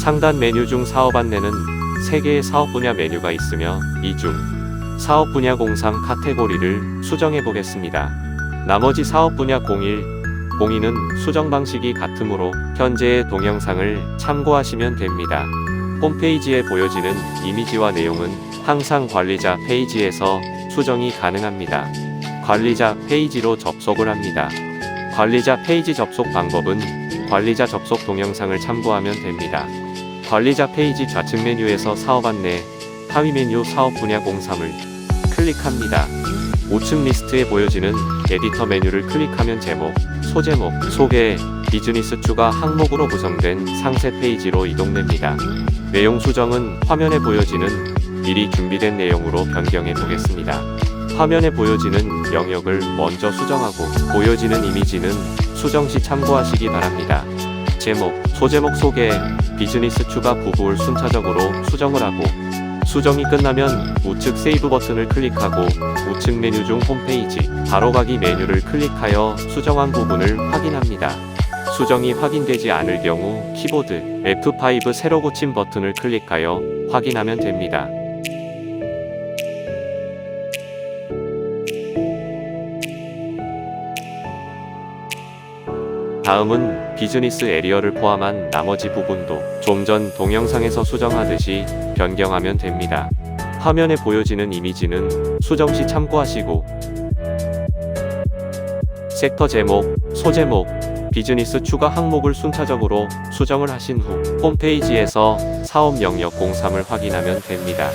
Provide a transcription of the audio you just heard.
상단 메뉴 중 사업 안내는 3개의 사업 분야 메뉴가 있으며 이 중 사업 분야 03 카테고리를 수정해 보겠습니다. 나머지 사업 분야 01, 02는 수정 방식이 같으므로 현재의 동영상을 참고하시면 됩니다. 홈페이지에 보여지는 이미지와 내용은 항상 관리자 페이지에서 수정이 가능합니다. 관리자 페이지로 접속을 합니다. 관리자 페이지 접속 방법은 관리자 접속 동영상을 참고하면 됩니다. 관리자 페이지 좌측 메뉴에서 사업 안내, 하위 메뉴 사업 분야 03을 클릭합니다. 우측 리스트에 보여지는 에디터 메뉴를 클릭하면 제목, 소제목, 소개, 비즈니스 추가 항목으로 구성된 상세 페이지로 이동됩니다. 내용 수정은 화면에 보여지는 미리 준비된 내용으로 변경해 보겠습니다. 화면에 보여지는 영역을 먼저 수정하고 보여지는 이미지는 수정 시 참고하시기 바랍니다. 제목, 소제목 소개, 비즈니스 추가 부부를 순차적으로 수정을 하고 수정이 끝나면 우측 세이브 버튼을 클릭하고 우측 메뉴 중 홈페이지 바로가기 메뉴를 클릭하여 수정한 부분을 확인합니다. 수정이 확인되지 않을 경우 키보드 F5 새로 고침 버튼을 클릭하여 확인하면 됩니다. 다음은 비즈니스 에리어를 포함한 나머지 부분도 좀 전 동영상에서 수정하듯이 변경하면 됩니다. 화면에 보여지는 이미지는 수정 시 참고하시고 섹터 제목, 소제목, 비즈니스 추가 항목을 순차적으로 수정을 하신 후 홈페이지에서 사업 영역 03을 확인하면 됩니다.